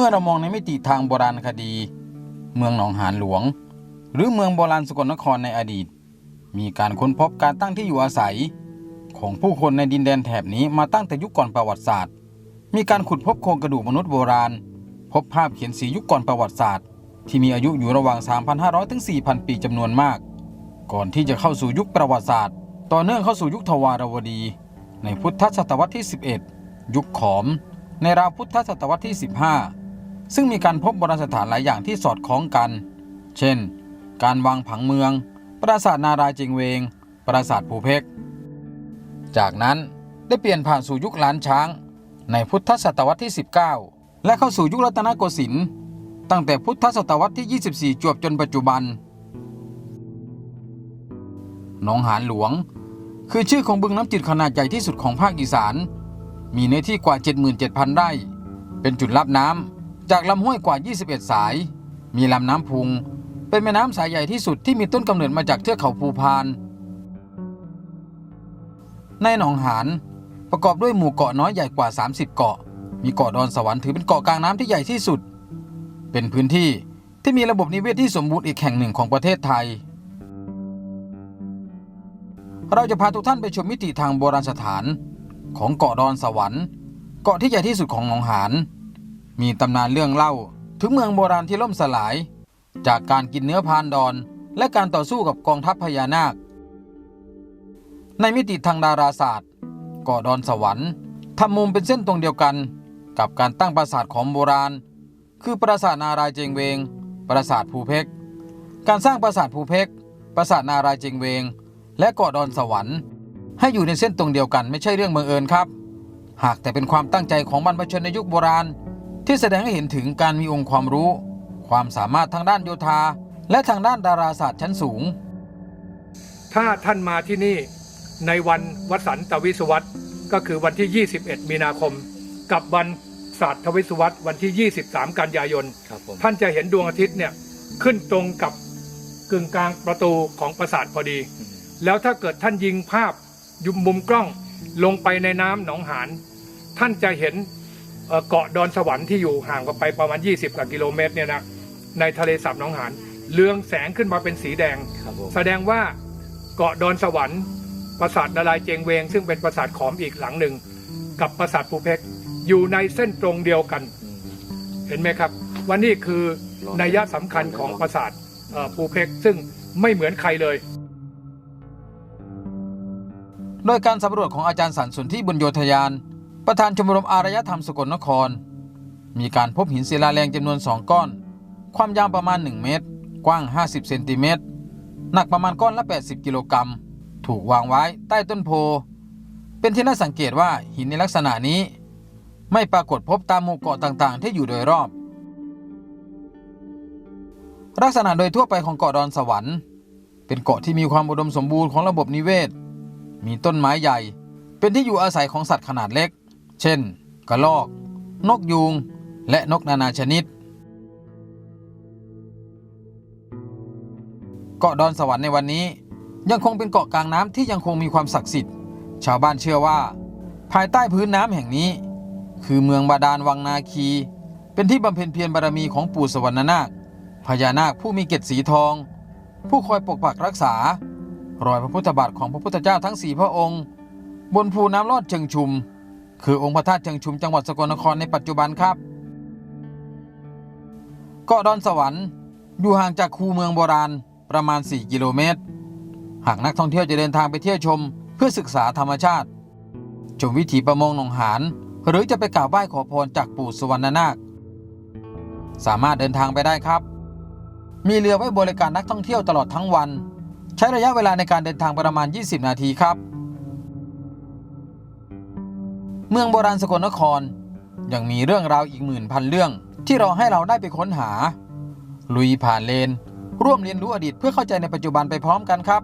มื่อเรามองในมิติทางโบราณคดี เมืองหนองหานหลวง หรือเมืองโบราณสกลนครในอดีต มีการค้นพบการตั้งที่อยู่อาศัย ของผู้คนในดินแดนแถบนี้มาตั้งแต่ยุคก่อนประวัติศาสตร์ มีการขุดพบโครงกระดูกมนุษย์โบราณ พบภาพเขียนสียุคก่อนประวัติศาสตร์ ที่มีอายุอยู่ระหว่าง 3,500 ถึง 4,000 ปีจำนวนมาก ก่อนที่จะเข้าสู่ยุคประวัติศาสตร์ ต่อเนื่องเข้าสู่ยุคทวารวดี ในพุทธศตวรรษที่ 11 ยุคขอม ในราวพุทธศตวรรษที่ 15 ซึ่งมีการพบโบราณสถานหลายอย่างที่สอดคล้องกัน เช่น การวางผังเมือง ปราสาทนารายณ์เจงเวง ปราสาทภูเพก จากนั้นได้เปลี่ยนผ่านสู่ยุคล้านช้าง ในพุทธศตวรรษที่ 19 และเข้าสู่ยุครัตนโกสินทร์ตั้งแต่พุทธศตวรรษที่ 24 จวบจนปัจจุบัน หนองหานหลวง คือชื่อของบึงน้ำจืดขนาดใหญ่ที่สุดของภาคอีสาน มีเนื้อที่กว่า 77,000 ไร่ เป็นจุดรับน้ำ จากลำห้วยกว่า 21 สาย มีลำน้ำพุง เป็นแม่น้ำสายใหญ่ที่สุดที่มีต้นกำเนิดมาจากเทือกเขาภูพาน ในหนองหานประกอบด้วยหมู่เกาะน้อยใหญ่กว่า 30 เกาะ มีเกาะดอนสวรรค์ถือเป็นเกาะกลางน้ำที่ใหญ่ที่สุด เป็นพื้นที่ที่มีระบบนิเวศที่สมบูรณ์อีกแห่งหนึ่งของประเทศไทย เราจะพาทุกท่านไปชมมิติทางโบราณสถาน ของเกาะดอนสวรรค์ เกาะที่ใหญ่ที่สุดของหนองหาน มีตำนานเรื่องเล่า ถึงเมืองโบราณที่ล่มสลาย จากการกินเนื้อพานดอน และการต่อสู้กับกองทัพพญานาค ในมิติทางดาราศาสตร์เกาะดอนสวรรค์ทำมุมเป็นเส้นตรงเดียวกัน กับการตั้งปราสาทของโบราณ คือปราสาทนารายเจงเวง ปราสาทภูเพกการสร้างปราสาทภูเพกปราสาทนารายเจงเวง และเกาะดอนสวรรค์ ให้อยู่ในเส้นตรงเดียวกันไม่ใช่เรื่องบังเอิญครับ หากแต่เป็นความตั้งใจของบรรพชนในยุคโบราณ ที่แสดงให้เห็นถึงการมีองค์ความรู้ ความสามารถทางด้านโยธา และทางด้านดาราศาสตร์ชั้นสูง ถ้าท่านมาที่นี่ในวันวสันตวิสวัตก็คือวันที่ 21 มีนาคม กับวันศาสตร์ทวิสวัตวันที่ 23 กันยายน ครับผม ท่านจะเห็นดวงอาทิตย์เนี่ยขึ้นตรงกับกึ่งกลางประตูของปราสาทพอดี แล้วถ้าเกิดท่านยิงภาพยุมมุมกล้องลงไปในน้ำหนองหาน ท่านจะเห็น เอ่อเกาะดอนสวรรค์ที่อยู่ห่างกันไปประมาณ 20กว่ากิโลเมตรเนี่ยนะในทะเลสาบหนองหานเรืองแสงขึ้นมาเป็นสีแดงครับผมแสดงว่าเกาะดอนสวรรค์ปราสาทนารายณ์เจงเวง ซึ่งเป็นปราสาทขอมอีกหลังหนึ่ง กับปราสาทภูเพกอยู่ในเส้นตรงเดียวกันอืมเห็นไหมครับว่านี่คือนัยยะสำคัญของปราสาทเอ่อภูเพกซึ่งไม่เหมือนใครเลย โดยการสำรวจของอาจารย์สันสุนที่บุญโยธยาน ประธานชมรมอารยธรรมสกลนคร มีการพบหินศิลาแรงจำนวน2ก้อน ความยาวประมาณ 1 เมตร กว้าง 50 เซนติเมตร หนักประมาณก้อนละ 80 กิโลกรัม ถูกวางไว้ใต้ต้นโพ เป็นที่น่าสังเกตว่าหินในลักษณะนี้ ไม่ปรากฏพบตามหมู่เกาะต่างๆ ที่อยู่โดยรอบ ลักษณะโดยทั่วไปของเกาะดอนสวรรค์ เป็นเกาะที่มีความอุดมสมบูรณ์ของระบบนิเวศ มีต้นไม้ใหญ่ เป็นที่อยู่อาศัยของสัตว์ขนาดเล็ก เช่น กระรอก นกยูง และนกนานาชนิด เกาะดอนสวรรค์ในวันนี้ ยังคงเป็นเกาะกลางน้ำที่ยังคงมีความศักดิ์สิทธิ์ ชาวบ้านเชื่อว่า ภายใต้พื้นน้ำแห่งนี้ คือเมืองบาดาลวังนาคี เป็นที่บำเพ็ญเพียรบารมีของปู่สวรรณนาคพญานาคผู้มีเกศสีทอง ผู้คอยปกปักรักษา รอยพระพุทธบาทของพระพุทธเจ้าทั้งสี่พระองค์ บนภูน้ำลอดเชิงชุม คือองค์พระธาตุเชิงชุมจังหวัดสกลนครในปัจจุบันครับ เกาะดอนสวรรค์อยู่ห่างจากคูเมืองโบราณประมาณ 4 กิโลเมตร หากนักท่องเที่ยวจะเดินทางไปเที่ยวชม เพื่อศึกษาธรรมชาติ ชมวิถีประมงหนองหานหรือจะไปกราบไหว้ขอพรจากปู่สุวรรณนาค สามารถเดินทางไปได้ครับ มีเรือไว้บริการนักท่องเที่ยวตลอดทั้งวัน ใช้ระยะเวลาในการเดินทางประมาณ 20 นาทีครับ เมืองโบราณสกลนคร ยังมีเรื่องราวอีกหมื่นพันเรื่อง ที่เราให้เราได้ไปค้นหา ลุยผ่านเลน ร่วมเรียนรู้อดีตเพื่อเข้าใจในปัจจุบันไปพร้อมกันครับ